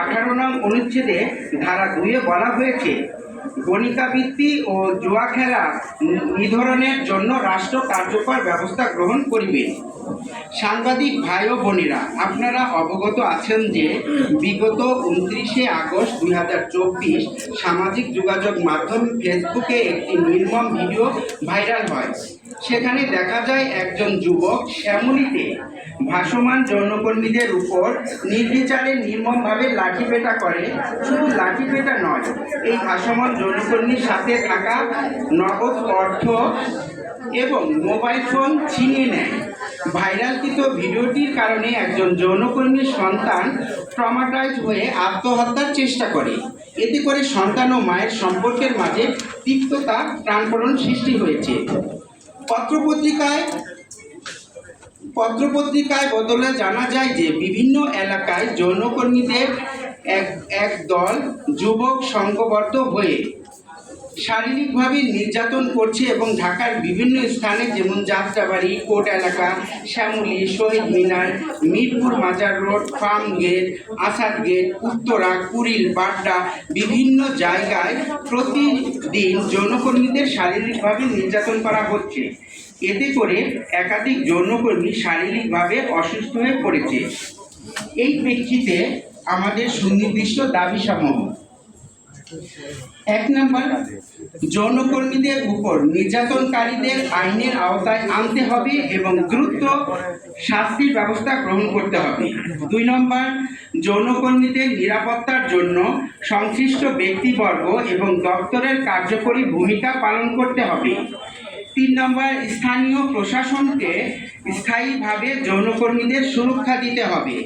আঠারো নং অনুচ্ছেদে ধারা দুইয়ে বলা হয়েছে, গণিকাবৃত্তি ও জুয়া খেলা নিধরণের জন্য রাষ্ট্র কার্যকর ব্যবস্থা গ্রহণ করিবে। সাংবাদিক ভাই ও বোনেরা, আপনারা অবগত আছেন যে বিগত উনত্রিশে আগস্ট দুই হাজার চব্বিশ সামাজিক যোগাযোগ মাধ্যম ফেসবুকে একটি নির্মম ভিডিও ভাইরাল হয়। সেখানে দেখা যায় একজন যুবক শ্যামলিতে ভাসমান যৌনকর্মীদের উপর নির্বিচারে নির্মমভাবে লাঠিপেটা করে। শুধু লাঠিপেটা নয়, এই ভাসমান যৌনকর্মীর সাথে থাকা নগদ অর্থ এবং মোবাইল ফোন ছিনিয়ে নেয়। ভাইরালকৃত ভিডিওটির কারণে একজন যৌনকর্মীর সন্তান ট্রমাটাইজ হয়ে আত্মহত্যার চেষ্টা করে। এতে করে সন্তান ও মায়ের সম্পর্কের মাঝে তিক্ততা প্রাণপরণ সৃষ্টি হয়েছে। পত্রপত্রিকায় পত্রপত্রিকায় বদলে জানা যায় যে বিভিন্ন এলাকায় যৌনকর্মীদের এক এক দল যুবক সংঘবদ্ধ হয়ে শারীরিকভাবে নির্যাতন করছে এবং ঢাকার বিভিন্ন স্থানে যেমন যাত্রাবাড়ি, কোট এলাকা, শ্যামলী, শহীদ Minar, Mirpur Mazar road, farm gate, Asad gate, Uttara, Kuril, Badda বিভিন্ন জায়গায় প্রতিদিন যৌনকর্মীদের শারীরিকভাবে নির্যাতন করা হচ্ছে। এতে করে একাধিক যৌনকর্মী শারীরিকভাবে অসুস্থ হয়ে পড়েছে। এই প্রেক্ষিতে আমাদের সুনির্দিষ্ট দাবি সমূহ। এক নম্বর, যৌনকর্মীদের উপর নির্যাতনকারীদের আইনের আওতায় আনতে হবে এবং দ্রুত শাস্তির ব্যবস্থা গ্রহণ করতে হবে। দুই নম্বর, যৌনকর্মীদের নিরাপত্তার জন্য সংশ্লিষ্ট ব্যক্তিবর্গ এবং দপ্তরের কার্যকরী ভূমিকা পালন করতে হবে। তিন নম্বর, স্থানীয় প্রশাসনকে স্থায়ীভাবে যৌনকর্মীদের সুরক্ষা দিতে হবে।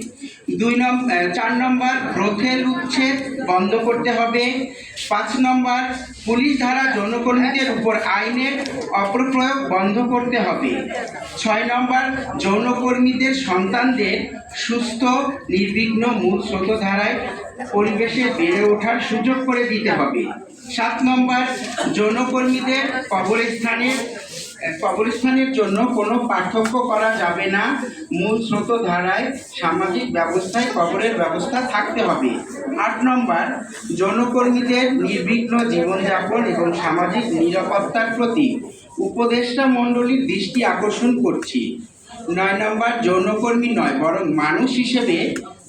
দুই নম্বর চার নম্বর ব্রথেল উচ্ছেদ বন্ধ করতে হবে। পাঁচ নম্বর, পুলিশ ধারা যৌনকর্মীদের উপর আইনের অপপ্রয়োগ বন্ধ করতে হবে। ছয় নম্বর, যৌনকর্মীদের সন্তানদের সুস্থ, নির্বিঘ্ন, মূল স্রোতধারায় পরিবেশে বেড়ে ওঠার সুযোগ করে দিতে হবে। সাত নম্বর, যৌনকর্মীদের কবরস্থানের কবরস্থানের জন্য কোনো পার্থক্য করা যাবে না। মূল স্রোতধারায় সামাজিক ব্যবস্থায় কবরের ব্যবস্থা থাকতে হবে। আট নম্বর, জনকর্মীদের নির্বিঘ্ন জীবনযাপন এবং সামাজিক নিরাপত্তার প্রতি উপদেষ্টা মণ্ডলীর দৃষ্টি আকর্ষণ করছি। নয় নম্বর যৌনকর্মী নয়, বরং মানুষ হিসেবে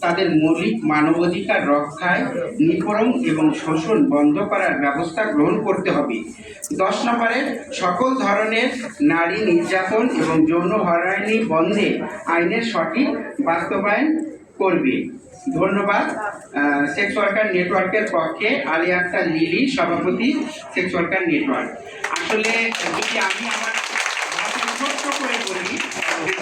তাদের মৌলিক মানবাধিকার রক্ষায় নিপরণ এবং শোষণ বন্ধ করার ব্যবস্থা গ্রহণ করতে হবে। দশ নম্বরে, সকল ধরনের নারী নির্যাতন এবং যৌন হয়রানি বন্ধে আইনের সঠিক বাস্তবায়ন করবে। ধন্যবাদ। সেক্স ওয়ার্কার নেটওয়ার্কের পক্ষে আলী আক্তার লিলি সভাপতি সেক্স ওয়ার্কার নেটওয়ার্ক আসলে যদি আমি আমার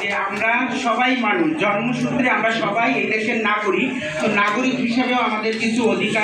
যে আমরা সবাই মানুষ, জন্মসূত্রে আমরা সবাই এই দেশের নাগরিক। তো নাগরিক হিসাবেও আমাদের কিছু অধিকার